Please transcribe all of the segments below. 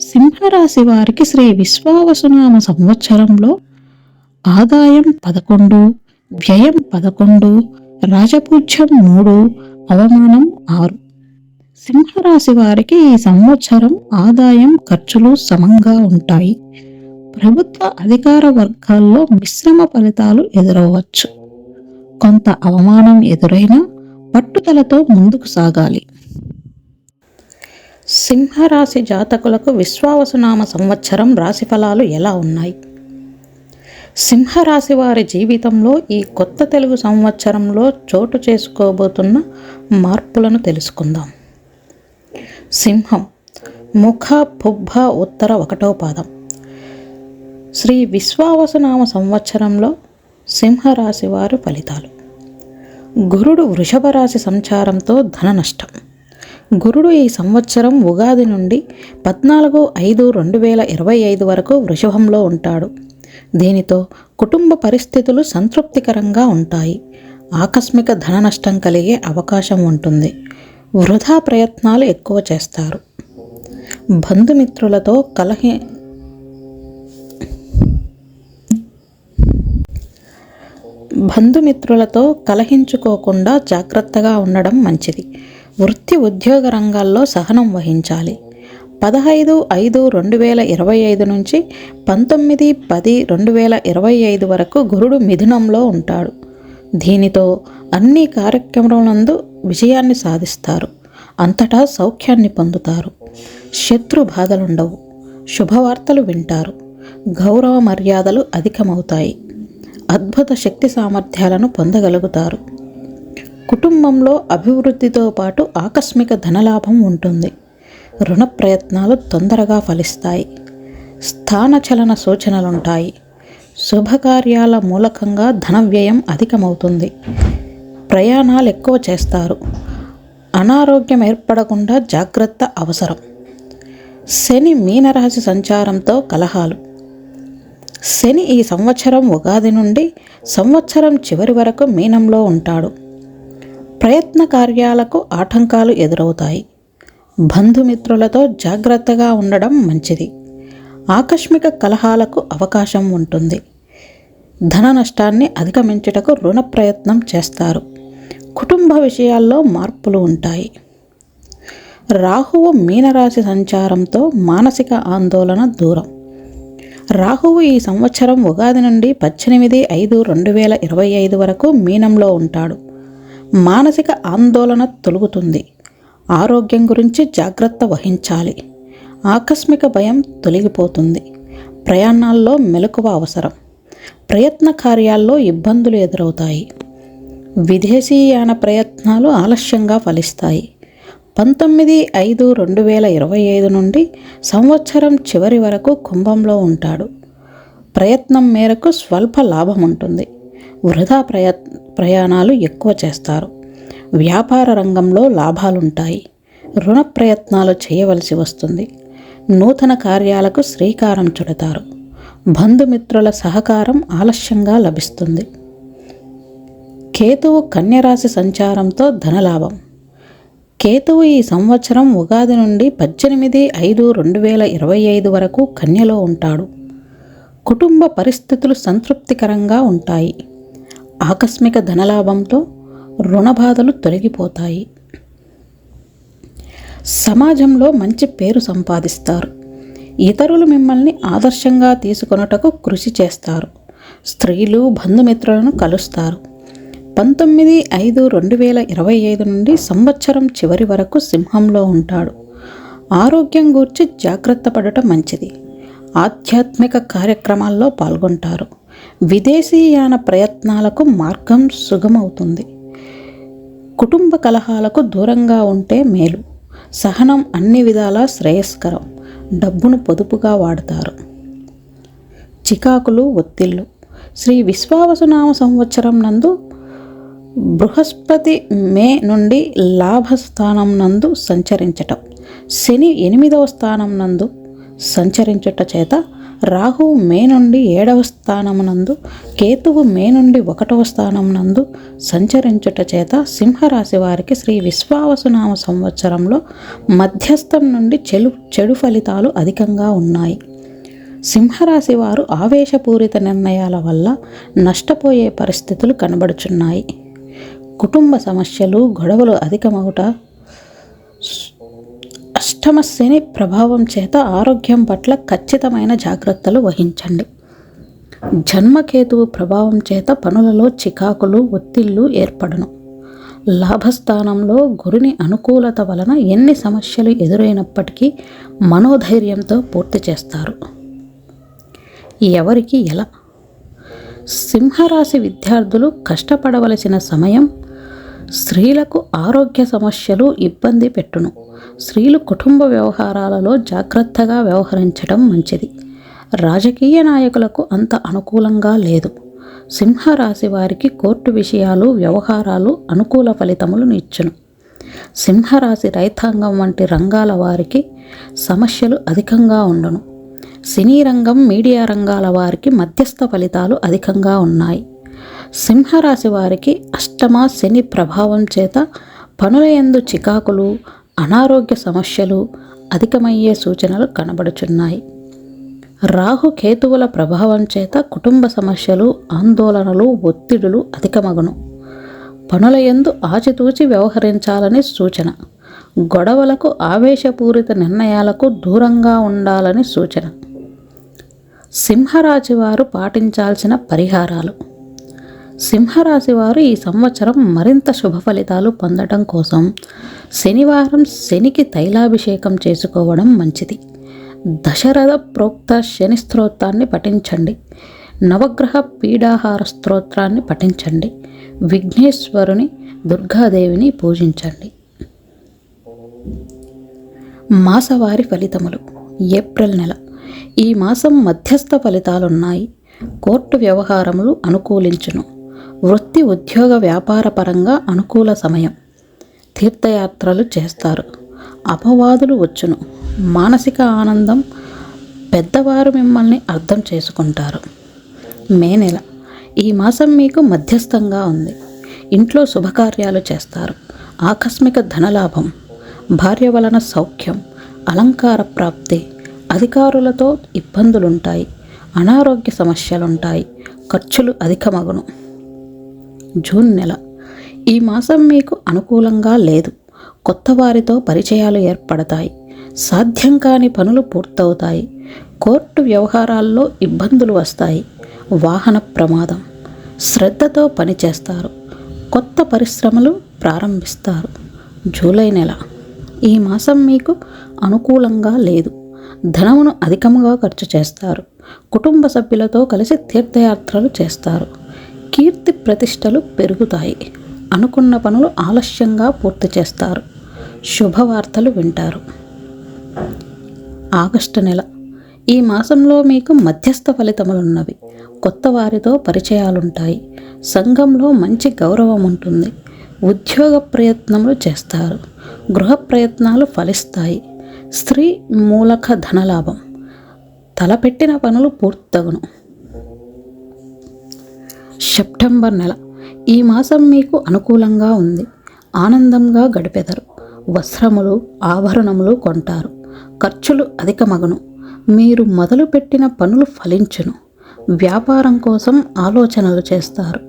సింహరాశి వారికి శ్రీ విశ్వావసునామ సంవత్సరంలో ఆదాయం పదకొండు వ్యయం పదకొండు రాజపూజ్యం మూడు అవమానం ఆరు. సింహరాశి వారికి ఈ సంవత్సరం ఆదాయం ఖర్చులు సమంగా ఉంటాయి. ప్రభుత్వ అధికార వర్గాల్లో మిశ్రమ ఫలితాలు ఎదురవచ్చు కొంత అవమానం ఎదురైనా పట్టుదలతో ముందుకు సాగాలి. సింహరాశి జాతకులకు విశ్వావసునామ సంవత్సరం రాశి ఫలాలు ఎలా ఉన్నాయి? సింహరాశి వారి జీవితంలో ఈ కొత్త తెలుగు సంవత్సరంలో చోటు చేసుకోబోతున్న మార్పులను తెలుసుకుందాం. సింహం ముఖ పుబ్బ ఉత్తర ఒకటో పాదం. శ్రీ విశ్వావసునామ సంవత్సరంలో సింహరాశి వారు ఫలితాలు. గురుడు వృషభ రాశి సంచారంతో ధన నష్టం. గురుడు ఈ సంవత్సరం ఉగాది నుండి పద్నాలుగు ఐదు రెండు వేల ఇరవై ఐదు వరకు వృషభంలో ఉంటాడు. దీనితో కుటుంబ పరిస్థితులు సంతృప్తికరంగా ఉంటాయి. ఆకస్మిక ధన నష్టం కలిగే అవకాశం ఉంటుంది. వృధా ప్రయత్నాలు ఎక్కువ చేస్తారు. బంధుమిత్రులతో కలహి బంధుమిత్రులతో కలహించుకోకుండా జాగ్రత్తగా ఉండడం మంచిది. వృత్తి ఉద్యోగ రంగాల్లో సహనం వహించాలి. పదహైదు ఐదు రెండు వేల ఇరవై ఐదు నుంచి పంతొమ్మిది పది రెండు వేల ఇరవై ఐదు వరకు గురుడు మిథునంలో ఉంటాడు. దీనితో అన్ని కార్యక్రమాలందు విజయాన్ని సాధిస్తారు. అంతటా సౌఖ్యాన్ని పొందుతారు. శత్రు బాధలుండవు. శుభవార్తలు వింటారు. గౌరవ మర్యాదలు అధికమవుతాయి. అద్భుత శక్తి సామర్థ్యాలను పొందగలుగుతారు. కుటుంబంలో అభివృద్ధితో పాటు ఆకస్మిక ధనలాభం ఉంటుంది. రుణ ప్రయత్నాలు తొందరగా ఫలిస్తాయి. స్థానచలన సూచనలుంటాయి. శుభకార్యాల మూలకంగా ధన వ్యయం అధికమవుతుంది. ప్రయాణాలు ఎక్కువ చేస్తారు. అనారోగ్యం ఏర్పడకుండా జాగ్రత్త అవసరం. శని మీనరాశి సంచారంతో కలహాలు. శని ఈ సంవత్సరం ఉగాది నుండి సంవత్సరం చివరి వరకు మీనంలో ఉంటాడు. ప్రయత్న కార్యాలకు ఆటంకాలు ఎదురవుతాయి. బంధుమిత్రులతో జాగ్రత్తగా ఉండడం మంచిది. ఆకస్మిక కలహాలకు అవకాశం ఉంటుంది. ధన నష్టాన్ని అధిగమించుటకు రుణ ప్రయత్నం చేస్తారు. కుటుంబ విషయాల్లో మార్పులు ఉంటాయి. రాహువు మీనరాశి సంచారంతో మానసిక ఆందోళన దూరం. రాహువు ఈ సంవత్సరం ఉగాది నుండి పద్దెనిమిది ఐదు రెండు వేల ఇరవై ఐదు వరకు మీనంలో ఉంటాడు. మానసిక ఆందోళన తొలుగుతుంది. ఆరోగ్యం గురించి జాగ్రత్త వహించాలి. ఆకస్మిక భయం తొలగిపోతుంది. ప్రయాణాల్లో మెలకువ అవసరం. ప్రయత్న కార్యాల్లో ఇబ్బందులు ఎదురవుతాయి. విదేశీయాన ప్రయత్నాలు ఆలస్యంగా ఫలిస్తాయి. పంతొమ్మిది ఐదు రెండు వేల ఇరవై ఐదు నుండి సంవత్సరం చివరి వరకు కుంభంలో ఉంటాడు. ప్రయత్నం మేరకు స్వల్ప లాభం ఉంటుంది. వృధా ప్రయత్ ప్రయాణాలు ఎక్కువ చేస్తారు. వ్యాపార రంగంలో లాభాలుంటాయి. రుణ ప్రయత్నాలు చేయవలసి వస్తుంది. నూతన కార్యాలకు శ్రీకారం చుడతారు. బంధుమిత్రుల సహకారం ఆలస్యంగా లభిస్తుంది. కేతువు కన్యరాశి సంచారంతో ధనలాభం. కేతువు ఈ సంవత్సరం ఉగాది నుండి పద్దెనిమిది ఐదు రెండు వేల ఇరవై ఐదు వరకు కన్యలో ఉంటాడు. కుటుంబ పరిస్థితులు సంతృప్తికరంగా ఉంటాయి. ఆకస్మిక ధనలాభంతో రుణబాధలు తొలగిపోతాయి. సమాజంలో మంచి పేరు సంపాదిస్తారు. ఇతరులు మిమ్మల్ని ఆదర్శంగా తీసుకొనుటకు కృషి చేస్తారు. స్త్రీలు బంధుమిత్రులను కలుస్తారు. పంతొమ్మిది ఐదు రెండు వేల ఇరవై ఐదు నుండి సంవత్సరం చివరి వరకు సింహంలో ఉంటాడు. ఆరోగ్యం గూర్చి జాగ్రత్త పడటం మంచిది. ఆధ్యాత్మిక కార్యక్రమాల్లో పాల్గొంటారు. విదేశీయాన ప్రయత్నాలకు మార్గం సుగమవుతుంది. కుటుంబ కలహాలకు దూరంగా ఉంటే మేలు. సహనం అన్ని విధాలా శ్రేయస్కరం. డబ్బును పొదుపుగా వాడతారు. చికాకులు ఒత్తిళ్ళు. శ్రీ విశ్వావసునామ సంవత్సరం నందు బృహస్పతి మే నుండి లాభస్థానం నందు సంచరించటం. శని ఎనిమిదవ స్థానం నందు సంచరించుట చేత రాహు మే నుండి ఏడవ స్థానమునందు కేతువు మే నుండి ఒకటవ స్థానమునందు సంచరించుట చేత సింహరాశి వారికి శ్రీ విశ్వావసునామ సంవత్సరంలో మధ్యస్థం నుండి చెడు చెడు ఫలితాలు అధికంగా ఉన్నాయి. సింహరాశి వారు ఆవేశపూరిత నిర్ణయాల వల్ల నష్టపోయే పరిస్థితులు కనబడుచున్నాయి. కుటుంబ సమస్యలు గొడవలు అధికమవుట అష్టమ ప్రభావం చేత ఆరోగ్యం పట్ల ఖచ్చితమైన జాగ్రత్తలు వహించండి. జన్మకేతువు ప్రభావం చేత పనులలో చికాకులు ఒత్తిళ్ళు ఏర్పడను. లాభస్థానంలో గురుని అనుకూలత వలన ఎన్ని సమస్యలు ఎదురైనప్పటికీ మనోధైర్యంతో పూర్తి చేస్తారు. ఎవరికి ఎలా? సింహరాశి విద్యార్థులు కష్టపడవలసిన సమయం స్త్రీలకు ఆరోగ్య సమస్యలు ఇబ్బంది పెట్టును. స్త్రీలు కుటుంబ వ్యవహారాలలో జాగ్రత్తగా వ్యవహరించడం మంచిది. రాజకీయ నాయకులకు అంత అనుకూలంగా లేదు. సింహరాశి వారికి కోర్టు విషయాలు వ్యవహారాలు అనుకూల ఫలితములను ఇచ్చును. సింహరాశి రైతాంగం వంటి రంగాల వారికి సమస్యలు అధికంగా ఉండను. సినీ రంగం మీడియా రంగాల వారికి మధ్యస్థ ఫలితాలు అధికంగా ఉన్నాయి. సింహరాశి వారికి అష్టమ శని ప్రభావం చేత పనుల యందు చికాకులు అనారోగ్య సమస్యలు అధికమయ్యే సూచనలు కనబడుచున్నాయి. రాహు కేతువుల ప్రభావం చేత కుటుంబ సమస్యలు ఆందోళనలు ఒత్తిడులు అధికమగును. పనుల యందు ఆచితూచి వ్యవహరించాలని సూచన. గొడవలకు ఆవేశపూరిత నిర్ణయాలకు దూరంగా ఉండాలని సూచన. సింహరాశి వారు పాటించాల్సిన పరిహారాలు. సింహరాశి వారు ఈ సంవత్సరం మరింత శుభ ఫలితాలు పొందడం కోసం శనివారం శనికి తైలాభిషేకం చేసుకోవడం మంచిది. దశరథ ప్రోక్త శని స్తోత్రాన్ని పఠించండి. నవగ్రహ పీడాహార స్తోత్రాన్ని పఠించండి. విఘ్నేశ్వరుని దుర్గాదేవిని పూజించండి. మాసవారి ఫలితములు. ఏప్రిల్ నెల. ఈ మాసం మధ్యస్థ ఫలితాలున్నాయి. కోర్టు వ్యవహారములు అనుకూలించును. వృత్తి ఉద్యోగ వ్యాపార పరంగా అనుకూల సమయం. తీర్థయాత్రలు చేస్తారు. అపవాదులు వచ్చును. మానసిక ఆనందం పెద్దవారు మిమ్మల్ని అర్థం చేసుకుంటారు. మే నెల. ఈ మాసం మీకు మధ్యస్థంగా ఉంది. ఇంట్లో శుభకార్యాలు చేస్తారు. ఆకస్మిక ధనలాభం భార్య వలన సౌఖ్యం అలంకార ప్రాప్తి అధికారులతో ఇబ్బందులుంటాయి అనారోగ్య సమస్యలుంటాయి ఖర్చులు అధికమగును. జూన్ నెల. ఈ మాసం మీకు అనుకూలంగా లేదు. కొత్త వారితో పరిచయాలు ఏర్పడతాయి. సాధ్యం కాని పనులు పూర్తవుతాయి. కోర్టు వ్యవహారాల్లో ఇబ్బందులు వస్తాయి. వాహన ప్రమాదం. శ్రద్ధతో పనిచేస్తారు కొత్త పరిశ్రమలు ప్రారంభిస్తారు. జూలై నెల. ఈ మాసం మీకు అనుకూలంగా లేదు. ధనమును అధికంగా ఖర్చు చేస్తారు. కుటుంబ సభ్యులతో కలిసి తీర్థయాత్రలు చేస్తారు. కీర్తి ప్రతిష్టలు పెరుగుతాయి. అనుకున్న పనులు ఆలస్యంగా పూర్తి చేస్తారు. శుభవార్తలు వింటారు. ఆగస్టు నెల. ఈ మాసంలో మీకు మధ్యస్థ ఫలితములున్నవి. కొత్త వారితో పరిచయాలుంటాయి. సంఘంలో మంచి గౌరవం ఉంటుంది. ఉద్యోగ ప్రయత్నములు చేస్తారు. గృహ ప్రయత్నాలు ఫలిస్తాయి. స్త్రీ మూలక ధనలాభం. తలపెట్టిన పనులు పూర్తగును. సెప్టెంబర్ నెల. ఈ మాసం మీకు అనుకూలంగా ఉంది. ఆనందంగా గడిపెదరు. వస్త్రములు ఆభరణములు కొంటారు. ఖర్చులు అధికమగను. మీరు మొదలుపెట్టిన పనులు ఫలించును. వ్యాపారం కోసం ఆలోచనలు చేస్తారు.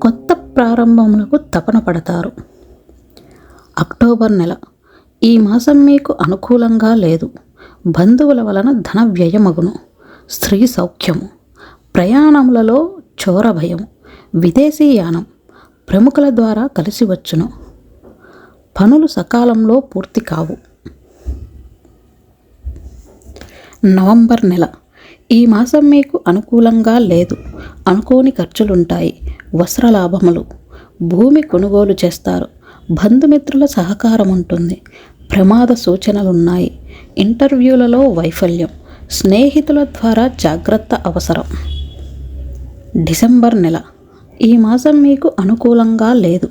కొత్త ప్రారంభములకు తపన పడతారు. అక్టోబర్ నెల. ఈ మాసం మీకు అనుకూలంగా లేదు. బంధువుల వలన ధన వ్యయమగును. స్త్రీ సౌఖ్యము. ప్రయాణములలో చోర భయం విదేశీ యానం ప్రముఖుల ద్వారా కలిసి వచ్చును. పనులు సకాలంలో పూర్తి కావు. నవంబర్ నెల. ఈ మాసం మీకు అనుకూలంగా లేదు. అనుకోని ఖర్చులుంటాయి. వస్త్ర లాభములు భూమి కొనుగోలు చేస్తారు. బంధుమిత్రుల సహకారం ఉంటుంది ప్రమాద సూచనలున్నాయి. ఇంటర్వ్యూలలో వైఫల్యం. స్నేహితుల ద్వారా జాగ్రత్త అవసరం. డిసెంబర్ నెల. ఈ మాసం మీకు అనుకూలంగా లేదు.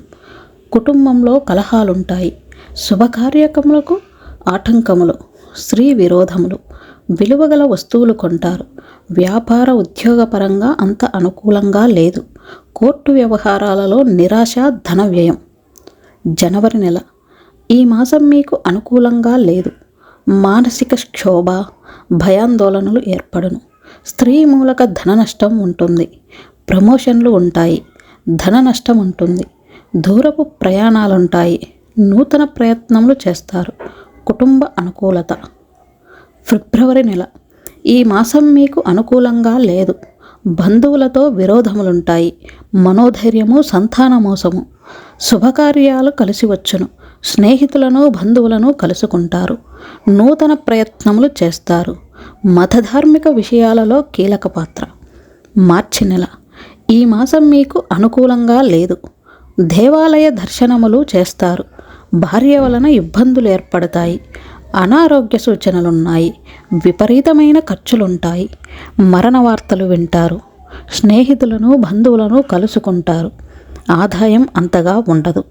కుటుంబంలో కలహాలుంటాయి. శుభకార్యక్రములకు ఆటంకములు స్త్రీ విరోధములు విలువగల వస్తువులు కొంటారు. వ్యాపార ఉద్యోగపరంగా అంత అనుకూలంగా లేదు. కోర్టు వ్యవహారాలలో నిరాశ ధన వ్యయం జనవరి నెల. ఈ మాసం మీకు అనుకూలంగా లేదు. మానసిక క్షోభ భయాందోళనలు ఏర్పడును. స్త్రీ మూలక ధన నష్టం ఉంటుంది. ప్రమోషన్లు ఉంటాయి. ధన నష్టం ఉంటుంది. దూరపు ప్రయాణాలుంటాయి. నూతన ప్రయత్నములు చేస్తారు. కుటుంబ అనుకూలత. ఫిబ్రవరి నెల. ఈ మాసం మీకు అనుకూలంగా లేదు. బంధువులతో విరోధములుంటాయి. మనోధైర్యము సంతాన మోసము. శుభకార్యాలు కలిసి వచ్చును. స్నేహితులను బంధువులను కలుసుకుంటారు. నూతన ప్రయత్నములు చేస్తారు. మతధార్మిక విషయాలలో కీలక పాత్ర. మార్చి నెల. ఈ మాసం మీకు అనుకూలంగా లేదు. దేవాలయ దర్శనములు చేస్తారు. భార్య వలన ఇబ్బందులు ఏర్పడతాయి. అనారోగ్య సూచనలున్నాయి. విపరీతమైన ఖర్చులుంటాయి. మరణ వార్తలు వింటారు. స్నేహితులను బంధువులను కలుసుకుంటారు. ఆదాయం అంతగా ఉండదు.